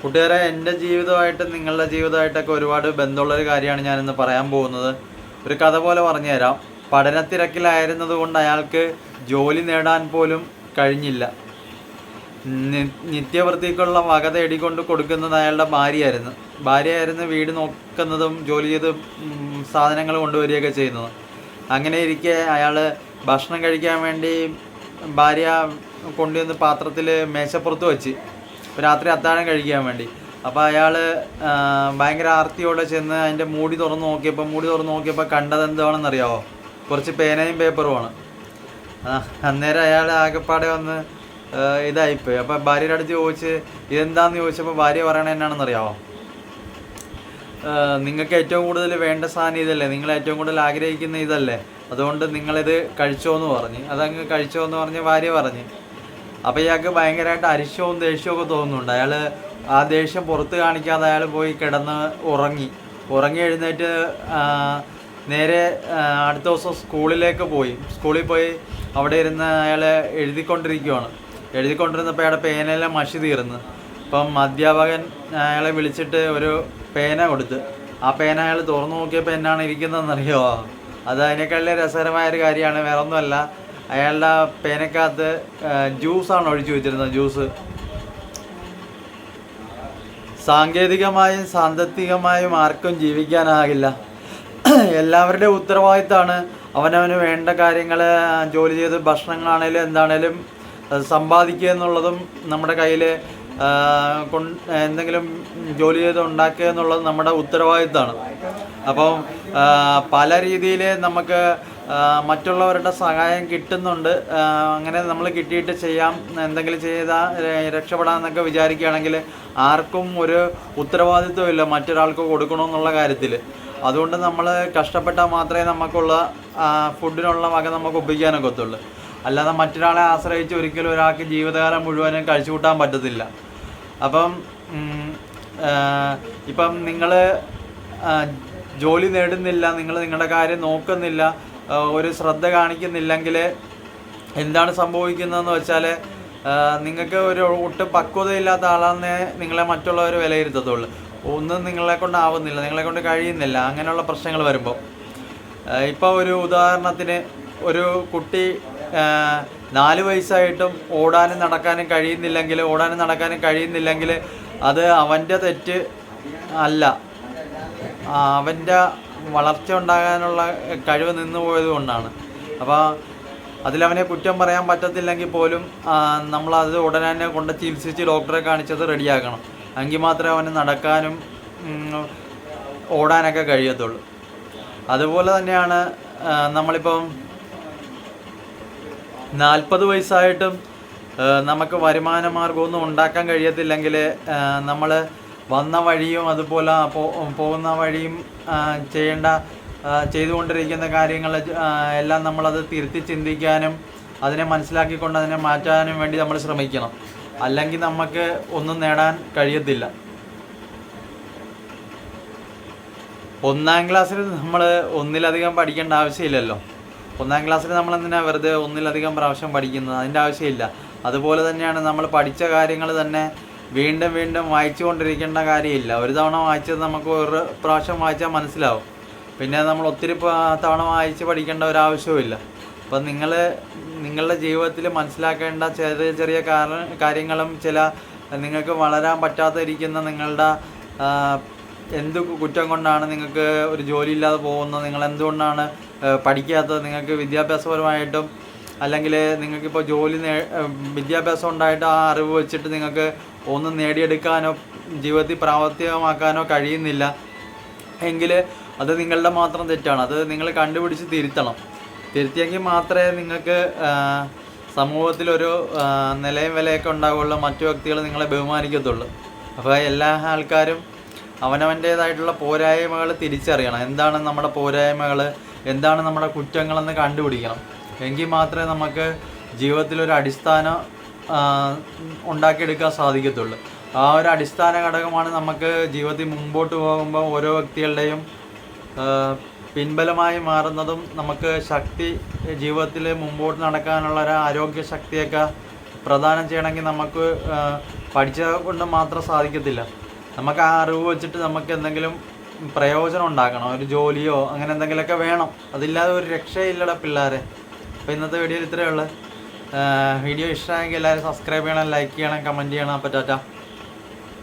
കൂട്ടുകാരെ എന്റെ ജീവിതമായിട്ട് നിങ്ങളുടെ ജീവിതമായിട്ടൊക്കെ ഒരുപാട് ബന്ധമുള്ളൊരു കാര്യമാണ് ഞാനിന്ന് പറയാൻ പോകുന്നത്. ഒരു കഥ പോലെ പറഞ്ഞു തരാം പഠനത്തിരക്കിലായിരുന്നത് കൊണ്ട് അയാൾക്ക് ജോലി നേടാൻ പോലും കഴിഞ്ഞില്ല. നിത്യവൃത്തിക്കുള്ള വക തേടിക്കൊണ്ട് കൊടുക്കുന്നത് അയാളുടെ ഭാര്യയായിരുന്നു. ഭാര്യയായിരുന്നു വീട് നോക്കുന്നതും ജോലി ചെയ്ത് സാധനങ്ങൾ കൊണ്ടുവരികയൊക്കെ ചെയ്യുന്നത്. അങ്ങനെ ഇരിക്കെ അയാൾ ഭക്ഷണം കഴിക്കാൻ വേണ്ടി ഭാര്യ കൊണ്ടുവന്ന് പാത്രത്തിൽ മേശപ്പുറത്ത് വെച്ച്. രാത്രി അത്താഴം കഴിക്കാൻ വേണ്ടി. അപ്പോൾ അയാൾ ഭയങ്കര ആർത്തിയോടെ ചെന്ന് അതിന്റെ മൂടി തുറന്ന് നോക്കിയപ്പോൾ മൂടി തുറന്ന് നോക്കിയപ്പോൾ കണ്ടത് എന്താണെന്നറിയാവോ? കുറച്ച് പേനയും പേപ്പറുമാണ് അന്നേരം അയാൾ ആകെപ്പാടെ വന്ന് ഇതായിപ്പോയി. അപ്പോൾ ഭാര്യയുടെ അടുത്ത് ചോദിച്ച് ഇതെന്താന്ന് ചോദിച്ചപ്പോൾ ഭാര്യ പറയണത് എന്നാണെന്ന് അറിയാമോ നിങ്ങൾക്ക് ഏറ്റവും കൂടുതൽ വേണ്ട സാധനം ഇതല്ലേ? നിങ്ങൾ ഏറ്റവും കൂടുതൽ ആഗ്രഹിക്കുന്ന ഇതല്ലേ? അതുകൊണ്ട് നിങ്ങളിത് കഴിച്ചോ എന്ന് പറഞ്ഞ്. അതങ്ങ് കഴിച്ചോ എന്ന് പറഞ്ഞ് ഭാര്യ പറഞ്ഞ്. അപ്പോൾ ഇയാൾക്ക് ഭയങ്കരമായിട്ട് അരിശവും ദേഷ്യവും ഒക്കെ തോന്നുന്നുണ്ട്. അയാൾ ആ ദേഷ്യം പുറത്ത് കാണിക്കാതെ അയാൾ പോയി കിടന്ന് ഉറങ്ങി. ഉറങ്ങി എഴുന്നേറ്റ് നേരെ അടുത്ത ദിവസം സ്കൂളിലേക്ക് പോയി. സ്കൂളിൽ പോയി അവിടെ ഇരുന്ന് അയാൾ എഴുതിക്കൊണ്ടിരിക്കുവാണ്. എഴുതിക്കൊണ്ടിരുന്നപ്പോൾ അയാളുടെ പേനയെല്ലാം മഷി തീർന്ന്. അപ്പം അധ്യാപകൻ അയാളെ വിളിച്ചിട്ട് ഒരു പേന കൊടുത്ത്. ആ പേന അയാൾ തുറന്നു നോക്കിയപ്പോൾ എന്നാണ് ഇരിക്കുന്നതെന്നറിയോ അത് രസകരമായ ഒരു കാര്യമാണ്. വേറെ ഒന്നുമല്ല അയാളുടെ പേനക്കകത്ത് ജ്യൂസാണ് ഒഴിച്ചു വെച്ചിരുന്നത് ജ്യൂസ് സാങ്കേതികമായും സാമ്പത്തികമായും ആർക്കും ജീവിക്കാനാകില്ല. എല്ലാവരുടെയും ഉത്തരവാദിത്തമാണ് അവനവന് വേണ്ട കാര്യങ്ങൾ ജോലി ചെയ്ത് ഭക്ഷണങ്ങളാണേലും എന്താണേലും സമ്പാദിക്കുക എന്നുള്ളതും നമ്മുടെ കയ്യിൽ എന്തെങ്കിലും ജോലി ചെയ്ത് ഉണ്ടാക്കുക എന്നുള്ളത് നമ്മുടെ ഉത്തരവാദിത്തമാണ് അപ്പം പല രീതിയിൽ നമുക്ക് മറ്റുള്ളവരുടെ സഹായം കിട്ടുന്നുണ്ട്. അങ്ങനെ നമ്മൾ കിട്ടിയിട്ട് ചെയ്യാം. എന്തെങ്കിലും ചെയ്താൽ രക്ഷപ്പെടാമെന്നൊക്കെ വിചാരിക്കുകയാണെങ്കിൽ ആർക്കും ഒരു ഉത്തരവാദിത്വമില്ല മറ്റൊരാൾക്ക് കൊടുക്കണമെന്നുള്ള കാര്യത്തിൽ. അതുകൊണ്ട് നമ്മൾ കഷ്ടപ്പെട്ടാൽ മാത്രമേ നമുക്കുള്ള ഫുഡിനുള്ള വക നമുക്ക് ഒപ്പിക്കാനൊക്കത്തുള്ളൂ അല്ലാതെ മറ്റൊരാളെ ആശ്രയിച്ച് ഒരിക്കലും ഒരാൾക്ക് ജീവിതകാലം മുഴുവനും കഴിച്ചു കൂട്ടാൻ പറ്റത്തില്ല. അപ്പം ഇപ്പം നിങ്ങൾ ജോലി നേടുന്നില്ല നിങ്ങൾ നിങ്ങളുടെ കാര്യം നോക്കുന്നില്ല ഒരു ശ്രദ്ധ കാണിക്കുന്നില്ലെങ്കിൽ എന്താണ് സംഭവിക്കുന്നതെന്ന് വെച്ചാൽ നിങ്ങൾക്ക് ഒരു ഒട്ടും പക്വതയില്ലാത്ത ആളാണെന്നേ നിങ്ങളെ മറ്റുള്ളവർ വിലയിരുത്തത്തുള്ളൂ. ഒന്നും നിങ്ങളെ കൊണ്ടാവുന്നില്ല നിങ്ങളെ കൊണ്ട് കഴിയുന്നില്ല അങ്ങനെയുള്ള പ്രശ്നങ്ങൾ വരുമ്പോൾ. ഇപ്പോൾ ഒരു ഉദാഹരണത്തിന് ഒരു കുട്ടി നാല് വയസ്സായിട്ടും ഓടാനും നടക്കാനും കഴിയുന്നില്ലെങ്കിൽ ഓടാനും നടക്കാനും കഴിയുന്നില്ലെങ്കിൽ അത് അവന്റെ തെറ്റ് അല്ല. അവന്റെ വളർച്ച ഉണ്ടാകാനുള്ള കഴിവ് നിന്നു പോയത് കൊണ്ടാണ്. അപ്പോൾ അതിലവനെ കുറ്റം പറയാൻ പറ്റത്തില്ലെങ്കിൽ പോലും നമ്മളത് ഉടനെ തന്നെ കൊണ്ട് ചികിത്സിച്ച് ഡോക്ടറെ കാണിച്ചത് റെഡിയാക്കണം. എങ്കിൽ മാത്രമേ അവന് നടക്കാനും ഓടാനൊക്കെ കഴിയത്തുള്ളൂ. അതുപോലെ തന്നെയാണ് നമ്മളിപ്പം നാൽപ്പത് വയസ്സായിട്ടും നമുക്ക് വരുമാന മാർഗമൊന്നും ഉണ്ടാക്കാൻ കഴിയത്തില്ലെങ്കിൽ നമ്മൾ വന്ന വഴിയും അതുപോലെ പോകുന്ന വഴിയും ചെയ്യേണ്ട ചെയ്തുകൊണ്ടിരിക്കുന്ന കാര്യങ്ങൾ എല്ലാം നമ്മളത് തിരുത്തി ചിന്തിക്കാനും അതിനെ മനസ്സിലാക്കിക്കൊണ്ട് അതിനെ മാറ്റാനും വേണ്ടി നമ്മൾ ശ്രമിക്കണം. അല്ലെങ്കിൽ നമുക്ക് ഒന്നും നേടാൻ കഴിയത്തില്ല. ഒന്നാം ക്ലാസ്സിൽ നമ്മൾ ഒന്നിലധികം പഠിക്കേണ്ട ആവശ്യമില്ലല്ലോ. ഒന്നാം ക്ലാസ്സിൽ നമ്മൾ എന്തിനാ വെറുതെ ഒന്നിലധികം പ്രാവശ്യം പഠിക്കുന്നത്? അതിന്റെ ആവശ്യമില്ല. അതുപോലെ തന്നെയാണ് നമ്മൾ പഠിച്ച കാര്യങ്ങൾ തന്നെ വീണ്ടും വീണ്ടും വായിച്ചു കൊണ്ടിരിക്കേണ്ട കാര്യമില്ല. ഒരു തവണ വായിച്ചത് നമുക്ക് ഒരു പ്രാവശ്യം വായിച്ചാൽ മനസ്സിലാവും. പിന്നെ നമ്മൾ ഒത്തിരി തവണ വായിച്ച് പഠിക്കേണ്ട ഒരാവശ്യവുമില്ല അപ്പം നിങ്ങൾ നിങ്ങളുടെ ജീവിതത്തിൽ മനസ്സിലാക്കേണ്ട ചെറിയ ചെറിയ കാര്യങ്ങളും ചില നിങ്ങൾക്ക് വളരാൻ പറ്റാതിരിക്കുന്ന നിങ്ങളുടെ എന്ത് കുറ്റം കൊണ്ടാണ് നിങ്ങൾക്ക് ഒരു ജോലി ഇല്ലാതെ പോകുന്നത്? നിങ്ങൾ എന്തുകൊണ്ടാണ് പഠിക്കാത്തത്? നിങ്ങൾക്ക് വിദ്യാഭ്യാസപരമായിട്ടും അല്ലെങ്കിൽ നിങ്ങൾക്കിപ്പോൾ ജോലി വിദ്യാഭ്യാസം ഉണ്ടായിട്ട് ആ അറിവ് വെച്ചിട്ട് നിങ്ങൾക്ക് ഒന്നും നേടിയെടുക്കാനോ ജീവിതത്തിൽ പ്രാവർത്തികമാക്കാനോ കഴിയുന്നില്ല. എങ്കിൽ അത് നിങ്ങളുടെ മാത്രം തെറ്റാണ്. അത് നിങ്ങൾ കണ്ടുപിടിച്ച് തിരുത്തണം. തിരുത്തിയെങ്കിൽ മാത്രമേ നിങ്ങൾക്ക് സമൂഹത്തിലൊരു നിലയും വിലയൊക്കെ ഉണ്ടാവുള്ളൂ. മറ്റു വ്യക്തികൾ നിങ്ങളെ ബഹുമാനിക്കത്തുള്ളൂ. അപ്പോൾ എല്ലാ ആൾക്കാരും അവനവന്റേതായിട്ടുള്ള പോരായ്മകൾ തിരിച്ചറിയണം. എന്താണ് നമ്മുടെ പോരായ്മകൾ എന്താണ് നമ്മുടെ കുറ്റങ്ങളെന്ന് കണ്ടുപിടിക്കണം. എങ്കിൽ മാത്രമേ നമുക്ക് ജീവിതത്തിലൊരു അടിസ്ഥാനം ഉണ്ടാക്കിയെടുക്കാൻ സാധിക്കത്തുള്ളൂ. ആ ഒരു അടിസ്ഥാന ഘടകമാണ് നമുക്ക് ജീവിതത്തിൽ മുമ്പോട്ട് പോകുമ്പോൾ ഓരോ വ്യക്തികളുടെയും പിൻബലമായി മാറുന്നതും നമുക്ക് ശക്തി ജീവിതത്തിൽ മുമ്പോട്ട് നടക്കാനുള്ള ഒരു ആരോഗ്യ ശക്തിയൊക്കെ പ്രദാനം ചെയ്യണമെങ്കിൽ നമുക്ക് പഠിച്ചത് കൊണ്ട് മാത്രം സാധിക്കത്തില്ല. നമുക്ക് ആ അറിവ് വെച്ചിട്ട് നമുക്ക് എന്തെങ്കിലും പ്രയോജനം ഉണ്ടാക്കണം. ഒരു ജോലിയോ അങ്ങനെ എന്തെങ്കിലുമൊക്കെ വേണം. അതില്ലാതെ ഒരു രക്ഷയില്ലട പിള്ളേരെ. അപ്പോൾ ഇന്നത്തെ വീഡിയോയിൽ ഇത്രയേ ഉള്ളൂ. വീഡിയോ ഇഷ്ടമായെങ്കിൽ എല്ലാവരും സബ്സ്ക്രൈബ് ചെയ്യണം ലൈക്ക് ചെയ്യണം കമന്റ് ചെയ്യണം. അപ്പോൾ ടാറ്റ.